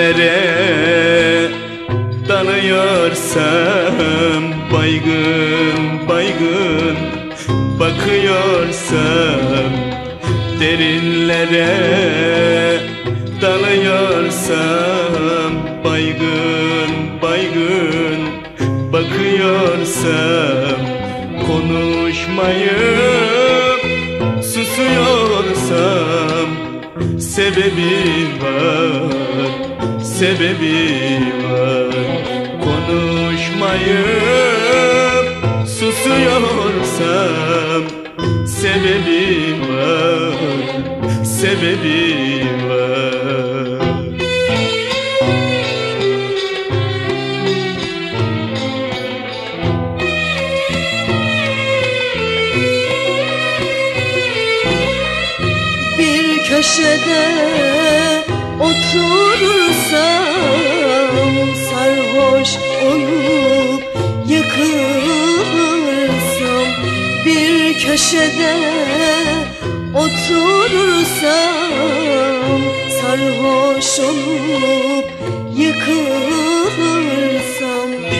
Derinlere dalıyorsam Baygın baygın. Bakıyorsam Derinlere dalıyorsam Baygın baygın. Bakıyorsam Konuşmayıp susuyorsam Sebebi var, sebebi var. Konuşmayıp susuyorsam Sebebi var, sebebi var. Bir köşede oturursam Sarhoş olup yıkılırsam Bir köşede oturursam Sarhoş olup yıkılırsam.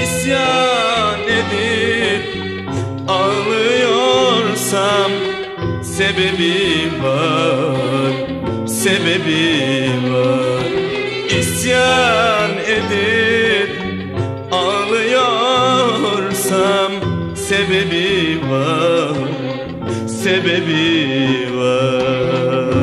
İsyan edip ağlıyorsam Sebebi var, sebebi var İsyan edip ağlıyorsam Sebebi var, sebebi var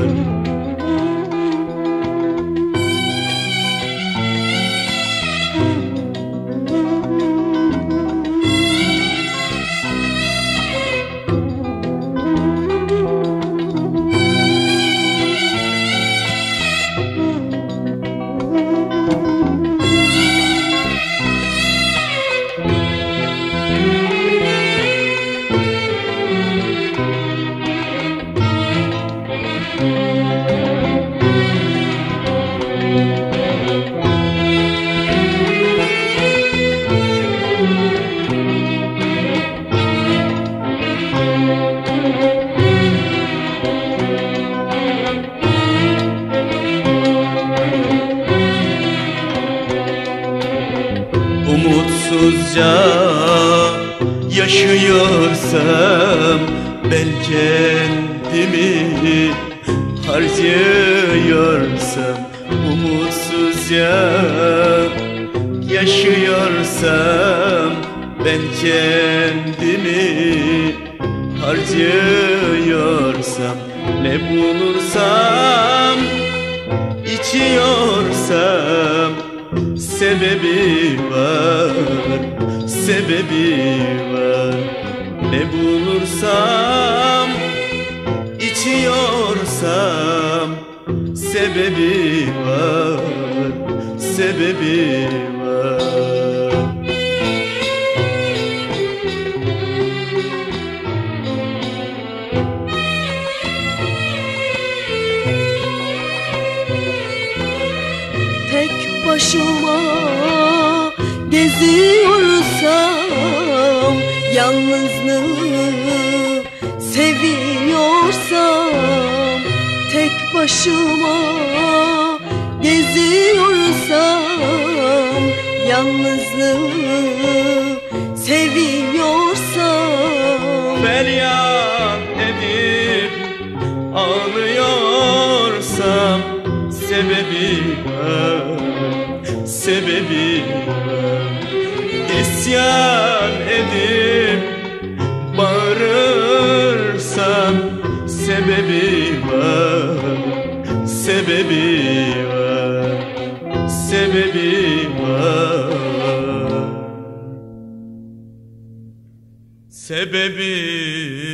Umutsuzca yaşıyorsam Ben kendimi harcıyorsam Umutsuzca yaşıyorsam Ben kendimi harcıyorsam Ne bulursam içiyorsam Sebebi var, sebebi var. Ne bulursam, içiyorsam Sebebi var, sebebi var geziyorsam Yalnızlığı seviyorsam Tek başıma geziyorsam Yalnızlığı seviyorsam. Feryat edip ağlıyorsam Sebebi var, sebebi var İsyan edip bağırırsam Sebebi var, sebebi var Sebebi var. Sebebi